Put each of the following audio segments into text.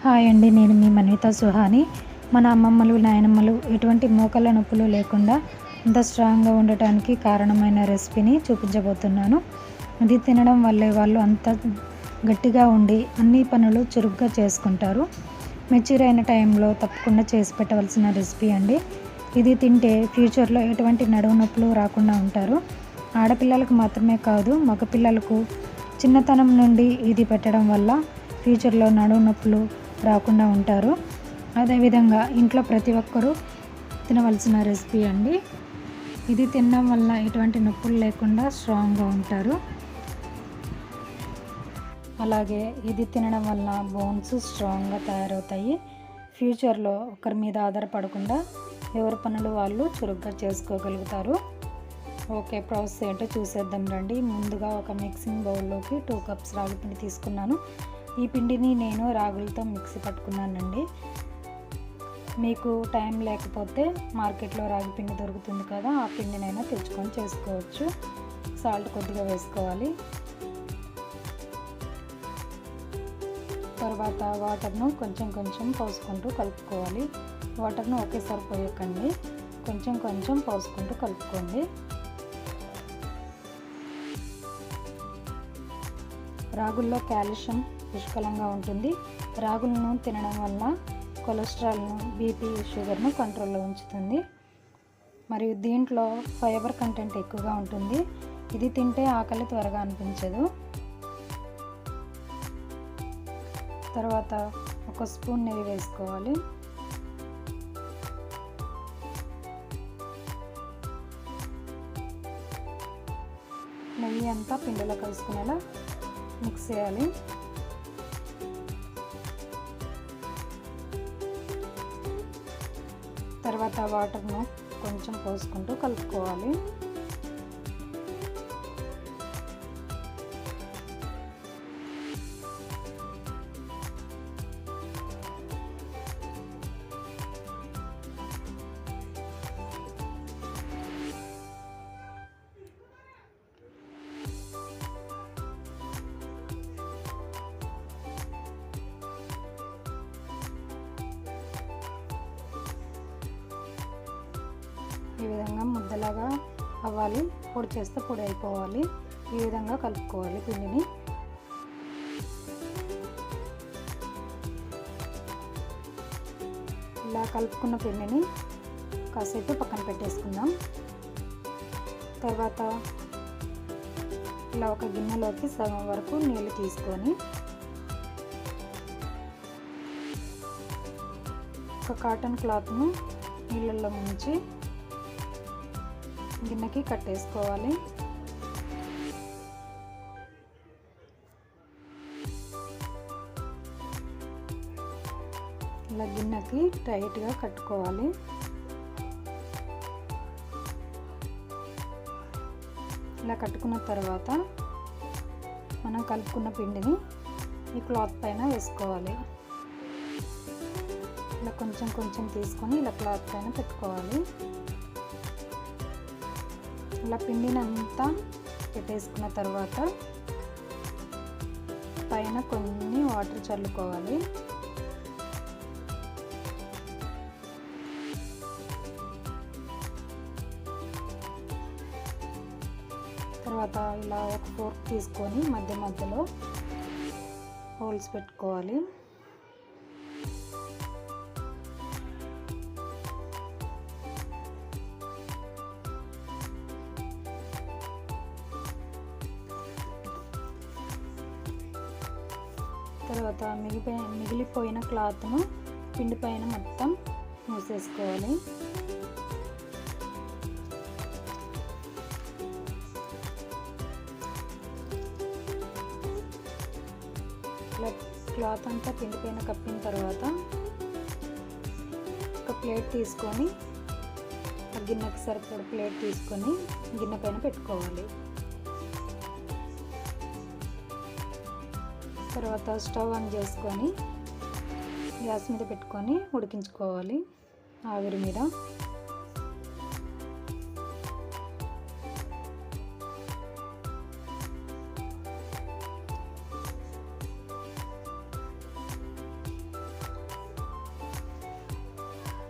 Hi అండి నేను మీ మన్విత సుహాని. మన అమ్మమ్మలు నాయనమ్మలు ఎటువంటి మోకాళ్ళ నొప్పులు లేకుండా ఇంత స్ట్రాంగ్గా ఉండటానికి కారణమైన రెసిపీని చూపించబోతున్నాను. ఇది తినడం వల్లే వాళ్ళు అంత గట్టిగా ఉండి అన్ని పనులు చురుగ్గా చేసుకుంటారు. మెచ్యూర్ అయిన టైంలో తప్పకుండా చేసి పెట్టవలసిన రెసిపీ అండి. ఇది తింటే ఫ్యూచర్లో ఎటువంటి నడుము నొప్పులు రాకుండా ఉంటారు. ఆడపిల్లలకు మాత్రమే కాదు మగపిల్లలకు చిన్నతనం నుండి ఇది పెట్టడం వల్ల ఫ్యూచర్లో నడుము నొప్పులు రాకుండా ఉంటారు. అదేవిధంగా ఇంట్లో ప్రతి ఒక్కరూ తినవలసిన రెసిపీ అండి. ఇది తినడం వల్ల ఎటువంటి నొప్పులు లేకుండా స్ట్రాంగ్గా ఉంటారు. అలాగే ఇది తినడం వల్ల బోన్స్ స్ట్రాంగ్గా తయారవుతాయి. ఫ్యూచర్లో ఒకరి మీద ఆధారపడకుండా ఎవరి పనులు వాళ్ళు చురుగ్గా చేసుకోగలుగుతారు. ఓకే ప్రాసెస్ ఏంటో చూసేద్దాం రండి. ముందుగా ఒక మిక్సింగ్ బౌల్లోకి టూ కప్స్ రాగి పిండి తీసుకున్నాను. ఈ పిండిని నేను రాగులతో మిక్సీ పట్టుకున్నానండి. మీకు టైం లేకపోతే మార్కెట్లో రాగి పిండి దొరుకుతుంది కదా ఆ పిండినైనా తెచ్చుకొని చేసుకోవచ్చు. సాల్ట్ కొద్దిగా వేసుకోవాలి. తర్వాత వాటర్ను కొంచెం కొంచెం పోసుకుంటూ కలుపుకోవాలి. వాటర్ను ఒకేసారి పోయకండి. కొంచెం కొంచెం పోసుకుంటూ కలుపుకోండి. రాగుల్లో కాల్షియం పుష్కలంగా ఉంటుంది. రాగులను తినడం వల్ల కొలెస్ట్రాల్ను బీపీ షుగర్ను కంట్రోల్లో ఉంచుతుంది. మరియు దీంట్లో ఫైబర్ కంటెంట్ ఎక్కువగా ఉంటుంది. ఇది తింటే ఆకలి త్వరగా అనిపించదు. తర్వాత ఒక స్పూన్ నెయ్యి వేసుకోవాలి. నెయ్యి అంతా పిండిలో కలుసుకునేలా మిక్స్ చేయాలి. తర్వాత వాటర్ను కొంచెం పోసుకుంటూ కలుపుకోవాలి. ఈ విధంగా ముద్దలాగా అవ్వాలి. పొడి చేస్తే పొడి అయిపోవాలి. ఈ విధంగా కలుపుకోవాలి పిండిని. ఇలా కలుపుకున్న పిండిని కాసేపు పక్కన పెట్టేసుకుందాం. తర్వాత ఇలా ఒక గిన్నెలోకి సగం వరకు నీళ్ళు తీసుకొని ఒక కాటన్ క్లాత్ను నీళ్ళల్లో ముంచి గిన్నెకి కట్టేసుకోవాలి. ఇలా గిన్నెకి టైట్గా కట్టుకోవాలి. ఇలా కట్టుకున్న తర్వాత మనం కలుపుకున్న పిండిని ఈ క్లాత్ పైన వేసుకోవాలి. ఇలా కొంచెం కొంచెం తీసుకొని ఇలా క్లాత్ పైన పెట్టుకోవాలి. ఇలా పిండిని అంతా పెట్టేసుకున్న తర్వాత పైన కొన్ని వాటర్ చల్లుకోవాలి. తర్వాత ఇలా ఒక ఫోర్క్ తీసుకొని మధ్య మధ్యలో హోల్స్ పెట్టుకోవాలి. తర్వాత మిగిలిపోయిన మిగిలిపోయిన క్లాత్ను పిండి పైన మొత్తం మూసేసుకోవాలి. క్లాత్ అంతా పిండి పైన కప్పిన తర్వాత ఒక ప్లేట్ తీసుకొని ఆ గిన్నెకి సరిపడ ప్లేట్ తీసుకొని గిన్నె పైన పెట్టుకోవాలి. తర్వాత స్టవ్ ఆన్ చేసుకొని గ్యాస్ మీద పెట్టుకొని ఉడికించుకోవాలి ఆవిరి మీద.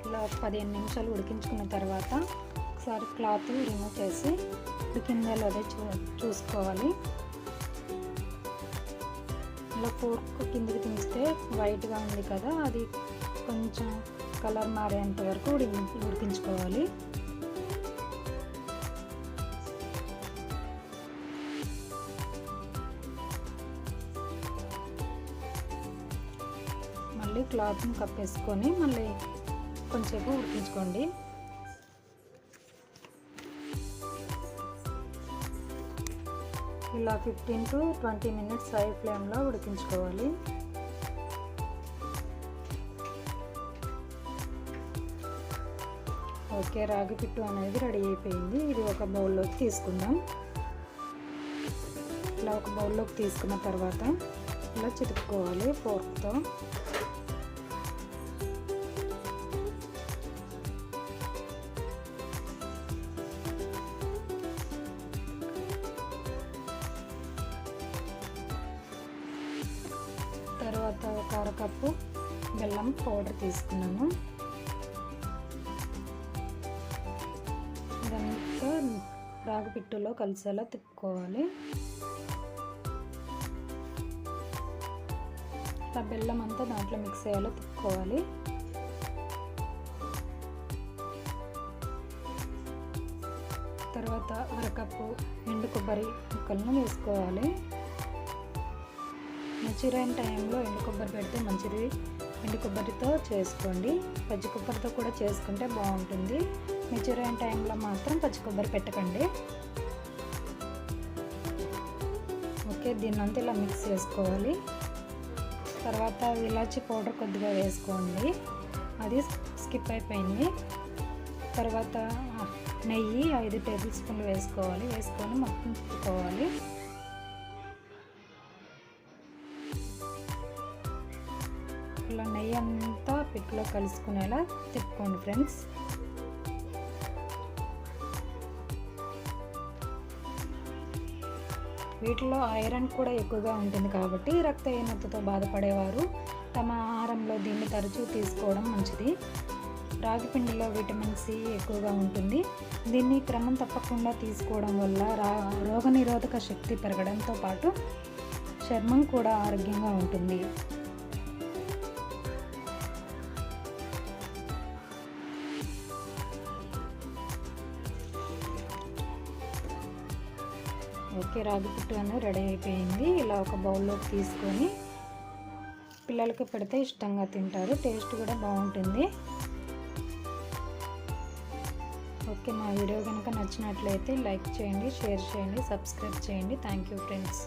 ఇలా పదిహేను నిమిషాలు ఉడికించుకున్న తర్వాత ఒకసారి క్లాత్ రిమూవ్ చేసి ఉడికిందో లేదో చూ చూసుకోవాలి. ఇలా ఫోర్క్ కిందికి తీస్తే వైట్గా ఉంది కదా అది కొంచెం కలర్ మారేంత వరకు ఉడికి ఉడికించుకోవాలి. మళ్ళీ క్లాత్ని కప్పేసుకొని మళ్ళీ కొంచెంసేపు ఉడికించుకోండి. ఇలా fifteen to twenty minutes high ఫ్లేమ్లో ఉడికించుకోవాలి. ఓకే రాగి పిట్టు అనేది రెడీ అయిపోయింది. ఇది ఒక బౌల్లోకి తీసుకుందాం. ఇలా ఒక బౌల్లోకి తీసుకున్న తర్వాత ఇలా చితుక్కోవాలి ఫోర్క్తో. ఒక అరకప్పు బెల్లం పౌడర్ తీసుకున్నాను. ఇదంతా రాగి పిట్టులో కలిసేలా తిప్పుకోవాలి. ఆ బెల్లం అంతా దాంట్లో మిక్స్ అయ్యేలా తిప్పుకోవాలి. తర్వాత అరకప్పు ఎండు కొబ్బరి ముక్కలను వేసుకోవాలి. మంచిరైన టైంలో ఎండు కొబ్బరి పెడితే మంచిది. ఎండు కొబ్బరితో చేసుకోండి. పచ్చి కొబ్బరితో కూడా చేసుకుంటే బాగుంటుంది. మెచ్యూరైన టైంలో మాత్రం పచ్చి కొబ్బరి పెట్టకండి. ఓకే దీన్ని అంతా ఇలా మిక్స్ చేసుకోవాలి. తర్వాత ఇలాచి పౌడర్ కొద్దిగా వేసుకోండి. అది స్కిప్ అయిపోయింది. తర్వాత నెయ్యి ఐదు టేబుల్ స్పూన్లు వేసుకోవాలి. వేసుకొని మొత్తం తిప్పుకోవాలి. ఇలా నెయ్యి అంతా పిక్లో కలుసుకునేలా తిప్పుకోండి ఫ్రెండ్స్. వీటిలో ఐరన్ కూడా ఎక్కువగా ఉంటుంది కాబట్టి రక్తహీనతతో బాధపడేవారు తమ ఆహారంలో దీన్ని తరచూ తీసుకోవడం మంచిది. రాగి పిండిలో విటమిన్ సి ఎక్కువగా ఉంటుంది. దీన్ని క్రమం తప్పకుండా తీసుకోవడం వల్ల రా రోగనిరోధక శక్తి పెరగడంతో పాటు చర్మం కూడా ఆరోగ్యంగా ఉంటుంది. ఓకే రాగి పుట్టు అని రెడీ అయిపోయింది. ఇలా ఒక బౌల్లోకి తీసుకొని పిల్లలకి పెడితే ఇష్టంగా తింటారు. టేస్ట్ కూడా బాగుంటుంది. ఓకే మా వీడియో కనుక నచ్చినట్లయితే లైక్ చేయండి షేర్ చేయండి సబ్స్క్రైబ్ చేయండి. Thank you friends